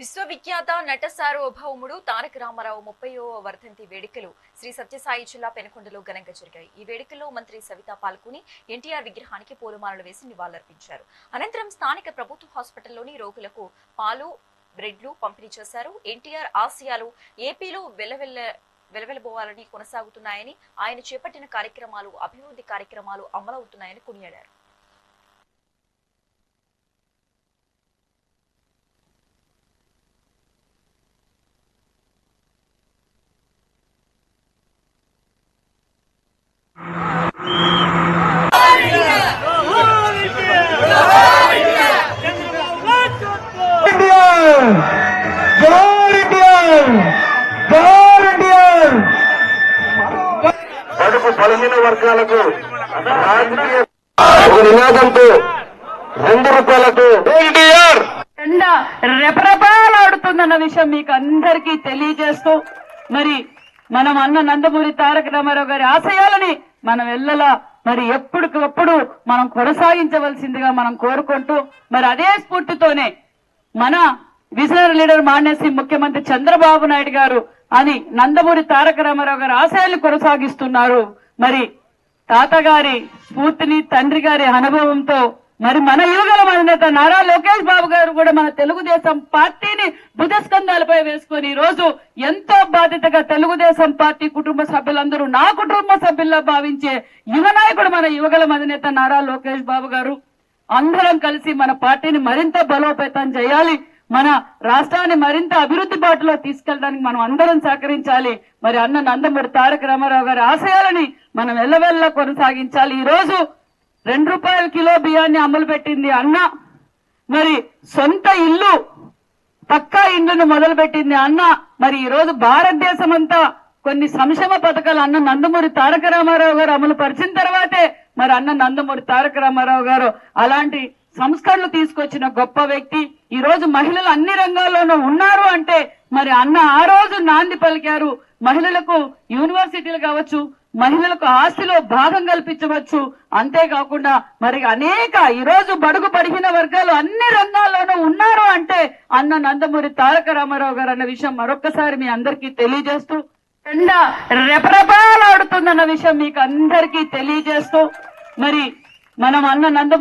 విశ్వవిఖ్యాత నట సార్వభౌముడు తారక రామారావు ముప్పయో వర్ధంతి వేడుకలు శ్రీ సత్యసాయి జిల్లా పెనకొండలో ఘనంగా జరిగాయి. ఈ వేడుకల్లో మంత్రి సవిత పాల్గొని ఎన్టీఆర్ విగ్రహానికి పూలమాలలు వేసి నివాళులర్పించారు. అనంతరం స్థానిక ప్రభుత్వ హాస్పిటల్లోని రోగులకు పాలు బ్రెడ్లు పంపిణీ చేశారు. ఎన్టీఆర్ ఆశయాలు ఏపీలో వెలవెల్ల వెలవెలబోవాలని కొనసాగుతున్నాయని ఆయన చేపట్టిన కార్యక్రమాలు అభివృద్ధి కార్యక్రమాలు అమలవుతున్నాయని కొనియాడారు. బలహీన వర్గాలకు రాజకీయ ఒక నినాదంతో రెండు రూపాయలకు ఎండ రెపరెపాలాడుతుందన్న విషయం మీకు అందరికీ తెలియజేస్తూ మరి మనం అన్న నందమూరి తారక రామారావు గారి ఆశయాలని మనం ఎల్లలా మరి ఎప్పటికప్పుడు మనం కొనసాగించవలసిందిగా మనం కోరుకుంటూ మరి అదే స్ఫూర్తితోనే మన విజనరీ లీడర్ మాన్యసి ముఖ్యమంత్రి చంద్రబాబు నాయుడు గారు అని నందమూరి తారక రామారావు గారి ఆశయాలు కొనసాగిస్తున్నారు. మరి తాతగారి స్ఫూర్తిని తండ్రి గారి అనుభవంతో మరి మన యువగల అధినేత నారా లోకేష్ బాబు గారు కూడా మన తెలుగుదేశం పార్టీని బుధస్కంధాలపై వేసుకొని ఈ రోజు ఎంతో బాధ్యతగా తెలుగుదేశం పార్టీ కుటుంబ సభ్యులందరూ నా కుటుంబ సభ్యుల్లో భావించే యువ నాయకుడు మన యువగల అధినేత నారా లోకేష్ బాబు గారు. అందరం కలిసి మన పార్టీని మరింత బలోపేతం చేయాలి. మన రాష్ట్రాన్ని మరింత అభివృద్ధి బాటలో తీసుకెళ్ళడానికి మనం అందరం సహకరించాలి. మరి అన్న నందమూరి తారక రామారావు గారి ఆశయాలని మనం ఎల్లవెల్ల కొనసాగించాలి. ఈ రోజు రెండు రూపాయల కిలో బియ్యాన్ని అమలు పెట్టింది అన్న. మరి సొంత ఇల్లు పక్కా ఇండ్లను మొదలు పెట్టింది అన్న. మరి ఈ రోజు భారతదేశం అంతా కొన్ని సంక్షేమ పథకాలు అన్న నందమూరి తారక రామారావు గారు అమలు పరిచిన తర్వాతే మరి అన్న నందమూరి తారక రామారావు గారు అలాంటి సంస్కరణలు తీసుకొచ్చిన గొప్ప వ్యక్తి. ఈ రోజు మహిళలు అన్ని రంగాల్లోనూ ఉన్నారు అంటే మరి అన్న ఆ రోజు నాంది పలికారు. మహిళలకు యూనివర్సిటీలు కావచ్చు మహిళలకు ఆస్తిలో భాగం కల్పించవచ్చు. అంతేకాకుండా మరి అనేక ఈ రోజు బడుగు పడిగిన వర్గాలు అన్ని రంగాల్లోనూ ఉన్నారు అంటే అన్న నందమూరి తారక రామారావు గారు అన్న విషయం మరొక్కసారి మీ అందరికీ తెలియజేస్తూ ఎండ రెపరెపాలాడుతుందన్న విషయం మీకు అందరికీ తెలియజేస్తూ మరి మనం అన్న నందమూరి